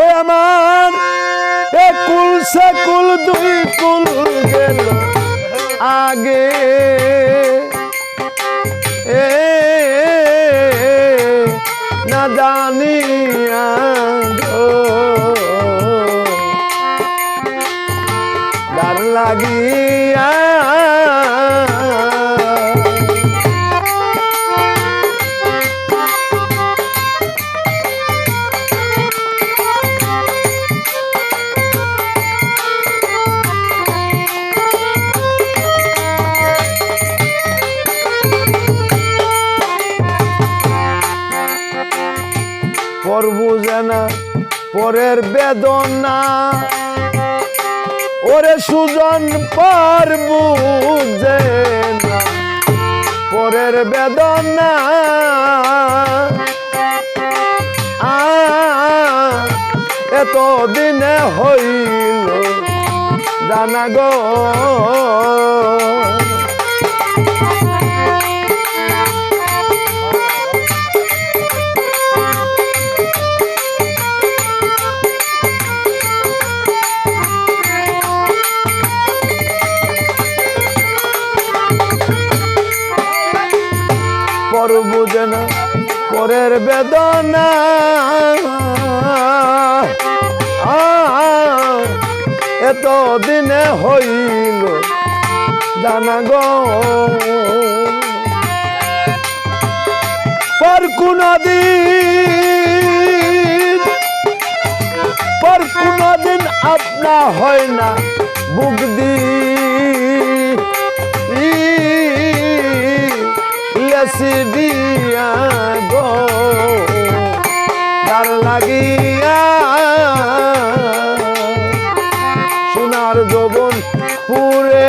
ও আমার একুল সেকুল দুই কুল গেল আগে। এ না জানিয়া ডার লাগিয়া পর বুঝে না পরের বেদনা। ওরে সুজন পর বুঝে না পরের বেদনা। এত দিনে হইল, জানা গো। পরের বেদনা এত দিনে হইল জানা গো পর কোন পর কোন দিন আপনা হয় না বুক দি লেসি লাগিয়া। সোনার যৌবন পুরে।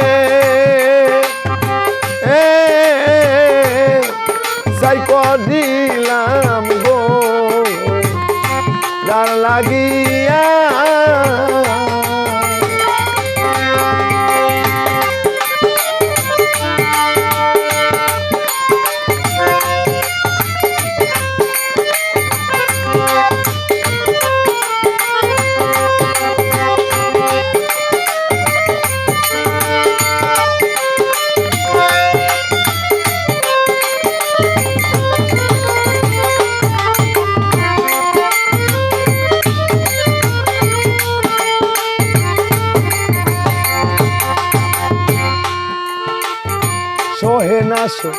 দিলাম গো। লাগিয়া না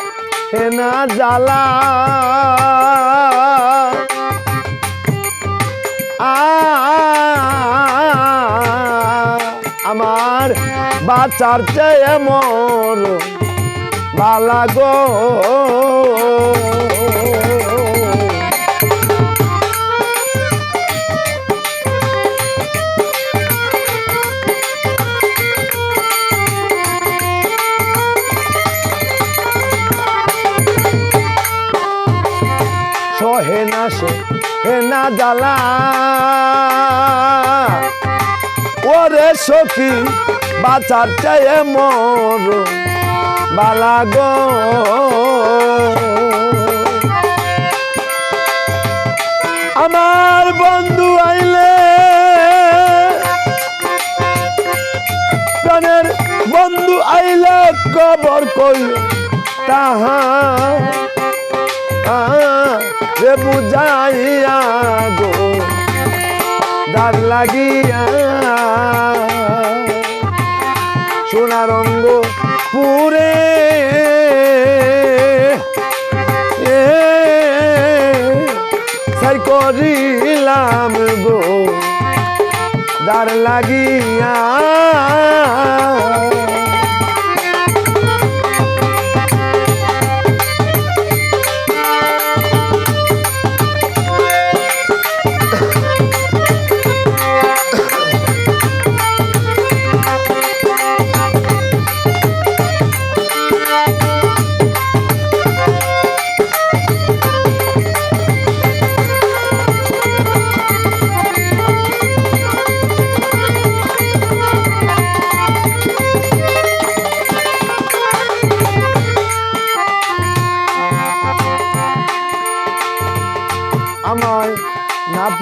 জালা না জ্বালা। আমার বাচ্চার চেয়ে মর বালা গো। সহে না সহে না জ্বালা। ওরে সখী, বাঁচার চেয়ে মর, বালা গো। আমার বন্ধু আইলে, প্রাণের বন্ধু আইলে কবর কইল তাহা। রে বুঝাইয়া গো দার লাগিয়া। সোনা রঙ্গ পুরে সাই করিলাম গো দার লাগিয়া।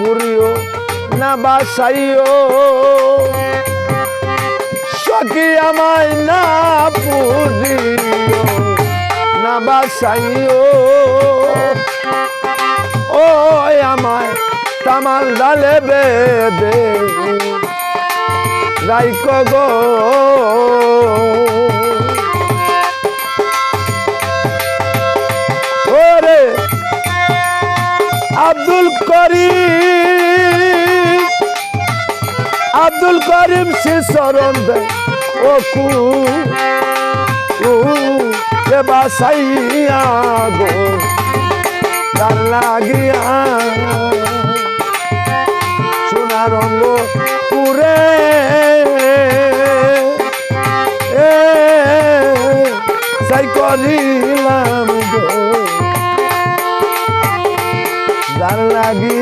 পুরিও না বাসাইও। সখী আমায় না পুরিও, না বাসাইও। ও আমায় তামাল ডালে বেদে রাইক গো। আব্দুল করিম করিম সে শরণ দেয় ও কু বাসাইয়া গো, তার লাগিয়া। সোনা রঙ্গ পুরে, এ সাই করিলাম গো। যার লাগি